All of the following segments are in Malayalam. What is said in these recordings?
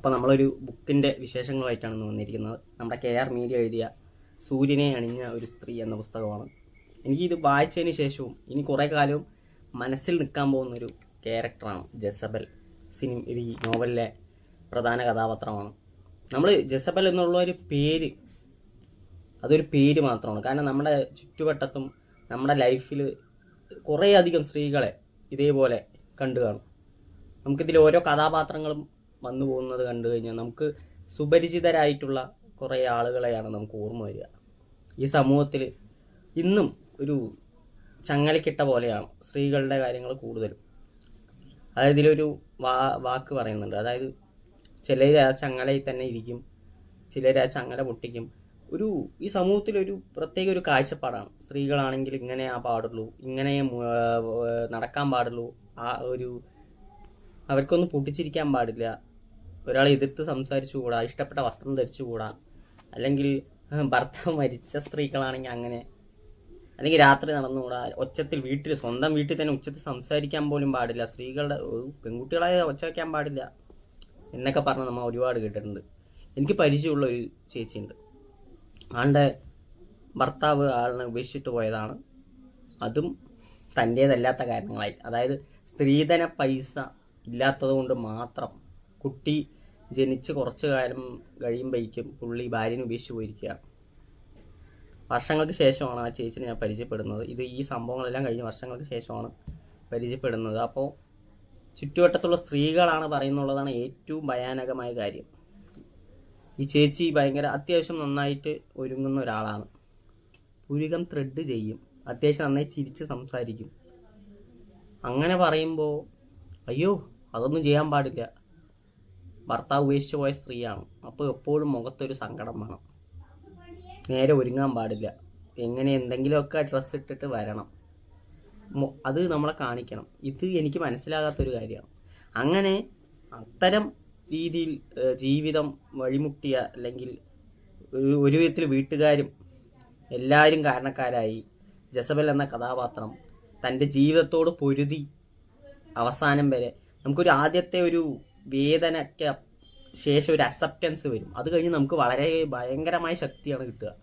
അപ്പോൾ നമ്മളൊരു ബുക്കിന്റെ വിശേഷങ്ങളുമായിട്ടാണ് ഇന്ന് വന്നിരിക്കുന്നത്. നമ്മുടെ കെ ആർ മീഡിയ എഴുതിയ സൂര്യനെ അണിഞ്ഞ ഒരു സ്ത്രീ എന്ന പുസ്തകമാണ്. എനിക്കിത് വായിച്ചതിന് ശേഷവും ഇനി കുറേ കാലവും മനസ്സിൽ നിൽക്കാൻ പോകുന്ന ഒരു ക്യാരക്ടറാണ് ജസബൽ സിനിമ ഈ നോവലിലെ പ്രധാന കഥാപാത്രമാണ്. നമ്മൾ ജസബൽ എന്നുള്ള ഒരു പേര് അതൊരു പേര് മാത്രമാണ്. കാരണം നമ്മുടെ ചുറ്റുവട്ടത്തും നമ്മുടെ ലൈഫിൽ കുറേയധികം സ്ത്രീകളെ ഇതേപോലെ കണ്ടു കാണും. നമുക്കിതിൽ ഓരോ കഥാപാത്രങ്ങളും വന്നു പോകുന്നത് കണ്ടു കഴിഞ്ഞാൽ നമുക്ക് സുപരിചിതരായിട്ടുള്ള കുറേ ആളുകളെയാണ് നമുക്ക് ഓർമ്മ വരിക. ഈ സമൂഹത്തിൽ ഇന്നും ഒരു ചങ്ങലക്കിട്ട പോലെയാണ് സ്ത്രീകളുടെ കാര്യങ്ങൾ കൂടുതലും. അതായത് ഇതിലൊരു വാ വാക്ക് പറയുന്നുണ്ട്. അതായത് ചിലർ ആ ചങ്ങലയിൽ തന്നെ ഇരിക്കും ചിലർ ആ ചങ്ങല പൊട്ടിക്കും. ഒരു ഈ സമൂഹത്തിലൊരു പ്രത്യേക ഒരു കാഴ്ചപ്പാടാണ്. സ്ത്രീകളാണെങ്കിൽ ഇങ്ങനെ ആ പാടുള്ളൂ ഇങ്ങനെ നടക്കാൻ പാടുള്ളൂ ആ ഒരു അവർക്കൊന്നും പൊട്ടിച്ചിരിക്കാൻ പാടില്ല ഒരാളെ എതിർത്ത് സംസാരിച്ചുകൂടാ ഇഷ്ടപ്പെട്ട വസ്ത്രം ധരിച്ചുകൂടാ അല്ലെങ്കിൽ ഭർത്താവ് മരിച്ച സ്ത്രീകളാണെങ്കിൽ അങ്ങനെ അല്ലെങ്കിൽ രാത്രി നടന്നുകൂടാ ഒച്ചത്തിൽ വീട്ടിൽ സ്വന്തം വീട്ടിൽ തന്നെ ഉച്ചത്തിൽ സംസാരിക്കാൻ പോലും പാടില്ല സ്ത്രീകളുടെ പെൺകുട്ടികളെ ഒച്ച വയ്ക്കാൻ പാടില്ല എന്നൊക്കെ പറഞ്ഞ് നമ്മൾ ഒരുപാട് കേട്ടിട്ടുണ്ട്. എനിക്ക് പരിചയമുള്ള ഒരു ചേച്ചിയുണ്ട്. ആളുടെ ഭർത്താവ് ആളിനെ ഉപേക്ഷിച്ചിട്ട് പോയതാണ്. അതും തന്റേതല്ലാത്ത കാരണങ്ങളായി. അതായത് സ്ത്രീധന പൈസ ഇല്ലാത്തത് കൊണ്ട് മാത്രം കുട്ടി ജനിച്ച് കുറച്ച് കാലം കഴിയുമ്പോഴേക്കും പുള്ളി ഭാര്യനെ ഉപേക്ഷിച്ച് പോയിരിക്കുകയാണ് വർഷങ്ങൾക്ക് ശേഷമാണ് ആ ചേച്ചിനെ ഞാൻ പരിചയപ്പെടുന്നത്. ഇത് ഈ സംഭവങ്ങളെല്ലാം കഴിഞ്ഞ് വർഷങ്ങൾക്ക് ശേഷമാണ് പരിചയപ്പെടുന്നത്. അപ്പോൾ ചുറ്റുവട്ടത്തുള്ള സ്ത്രീകളാണ് പറയുന്നുള്ളതാണ് ഏറ്റവും ഭയാനകമായ കാര്യം. ഈ ചേച്ചി ഭയങ്കര അത്യാവശ്യം നന്നായിട്ട് ഒരുങ്ങുന്ന ഒരാളാണ്. പുരുകം ത്രെഡ് ചെയ്യും. അത്യാവശ്യം നന്നായി ചിരിച്ച് സംസാരിക്കും. അങ്ങനെ പറയുമ്പോൾ അയ്യോ അതൊന്നും ചെയ്യാൻ പാടില്ല. ഭർത്താവ് ഉപേക്ഷിച്ച് പോയ സ്ത്രീയാണ്. അപ്പോൾ എപ്പോഴും മുഖത്തൊരു സങ്കടം വേണം. നേരെ ഒരുങ്ങാൻ പാടില്ല. എങ്ങനെ എന്തെങ്കിലുമൊക്കെ ഡ്രസ്സ് ഇട്ടിട്ട് വരണം. അത് നമ്മളെ കാണിക്കണം. ഇത് എനിക്ക് മനസ്സിലാകാത്തൊരു കാര്യമാണ്. അങ്ങനെ അത്തരം രീതിയിൽ ജീവിതം വഴിമുട്ടിയ അല്ലെങ്കിൽ ഒരു വിധത്തിൽ വീട്ടുകാരും എല്ലാവരും കാരണക്കാരായി ജസബൽ എന്ന കഥാപാത്രം തന്റെ ജീവിതത്തോട് പൊരുതി അവസാനം വരെ നമുക്കൊരു ആദ്യത്തെ ഒരു വേദനയ്ക്ക് ശേഷം ഒരു അക്സെപ്റ്റൻസ് വരും. അത് കഴിഞ്ഞ് നമുക്ക് വളരെ ഭയങ്കരമായ ശക്തിയാണ് കിട്ടുക.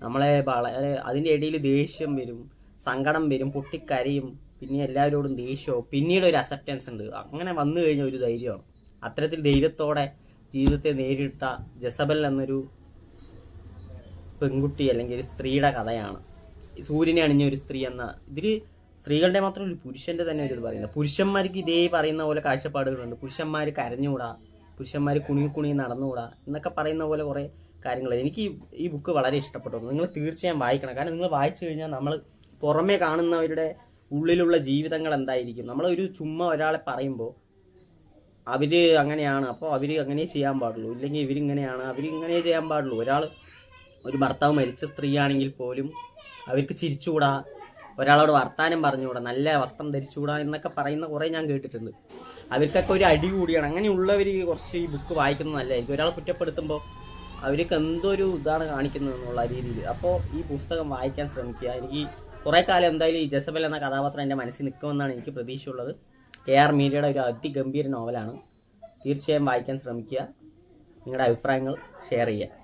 നമ്മളെ വളരെ അതിന്റെ ഇടയിൽ ദേഷ്യം വരും സങ്കടം വരും പൊട്ടിക്കരയും പിന്നെ എല്ലാവരോടും ദേഷ്യവും പിന്നീട് ഒരു അക്സെപ്റ്റൻസ് ഉണ്ട്. അങ്ങനെ വന്നു കഴിഞ്ഞ ഒരു ധൈര്യമാണ്. അത്തരത്തിൽ ധൈര്യത്തോടെ ജീവിതത്തെ നേരിട്ട ജസബൽ എന്നൊരു പെൺകുട്ടി അല്ലെങ്കിൽ ഒരു സ്ത്രീയുടെ കഥയാണ്. സൂര്യനെ അണിഞ്ഞ ഒരു സ്ത്രീ എന്ന ഇതിൽ സ്ത്രീകളുടെ മാത്രം ഒരു പുരുഷന്റെ തന്നെ ഒരു ഇത് പറയുന്നത്. പുരുഷന്മാർക്ക് ഇതേ പറയുന്ന പോലെ കാഴ്ചപ്പാടുകളുണ്ട്. പുരുഷന്മാർ കരഞ്ഞുകൂടാ പുരുഷന്മാർ കുണി കുണി നടന്നുകൂടാ എന്നൊക്കെ പറയുന്ന പോലെ കുറേ കാര്യങ്ങൾ എനിക്ക് ഈ- ബുക്ക് വളരെ ഇഷ്ടപ്പെട്ടു. നിങ്ങൾ തീർച്ചയായും വായിക്കണം. കാരണം നിങ്ങൾ വായിച്ചു കഴിഞ്ഞാൽ നമ്മൾ പുറമേ കാണുന്നവരുടെ ഉള്ളിലുള്ള ജീവിതങ്ങൾ എന്തായിരിക്കും? നമ്മളൊരു ചുമ്മാ ഒരാളെ പറയുമ്പോൾ അവർ അങ്ങനെയാണ്. അപ്പോൾ അവർ അങ്ങനെ ചെയ്യാൻ പാടുള്ളൂ. ഇല്ലെങ്കിൽ ഇവരിങ്ങനെയാണ്. അവരിങ്ങനെ ചെയ്യാൻ പാടുള്ളൂ. ഒരാൾ ഒരു ഭർത്താവ് മരിച്ച സ്ത്രീയാണെങ്കിൽ പോലും അവർക്ക് ചിരിച്ചുകൂടാ. ഒരാളോട് വർത്താനം പറഞ്ഞുകൂടാ നല്ല വസ്ത്രം ധരിച്ചുകൂടാ എന്നൊക്കെ പറയുന്ന കുറേ ഞാൻ കേട്ടിട്ടുണ്ട്. അവർക്കൊക്കെ ഒരു അടി കൂടിയാണ്. അങ്ങനെയുള്ളവർ കുറച്ച് ഈ ബുക്ക് വായിക്കുന്നത് നല്ലതായിരിക്കും. ഒരാളെ കുറ്റപ്പെടുത്തുമ്പോൾ അവർക്ക് എന്തോ ഒരു ഇതാണ് കാണിക്കുന്നത് എന്നുള്ള രീതിയിൽ. അപ്പോൾ ഈ പുസ്തകം വായിക്കാൻ ശ്രമിക്കുക. എനിക്ക് കുറേ കാലം എന്തായാലും ഈ ജസബൽ എന്ന കഥാപാത്രം എന്റെ മനസ്സിൽ നിൽക്കുമെന്നാണ് എനിക്ക് പ്രതീക്ഷയുള്ളത്. കെ ആർ മീരയുടെ ഒരു അതിഗംഭീര നോവലാണ്. തീർച്ചയായും വായിക്കാൻ ശ്രമിക്കുക. നിങ്ങളുടെ അഭിപ്രായങ്ങൾ ഷെയർ ചെയ്യുക.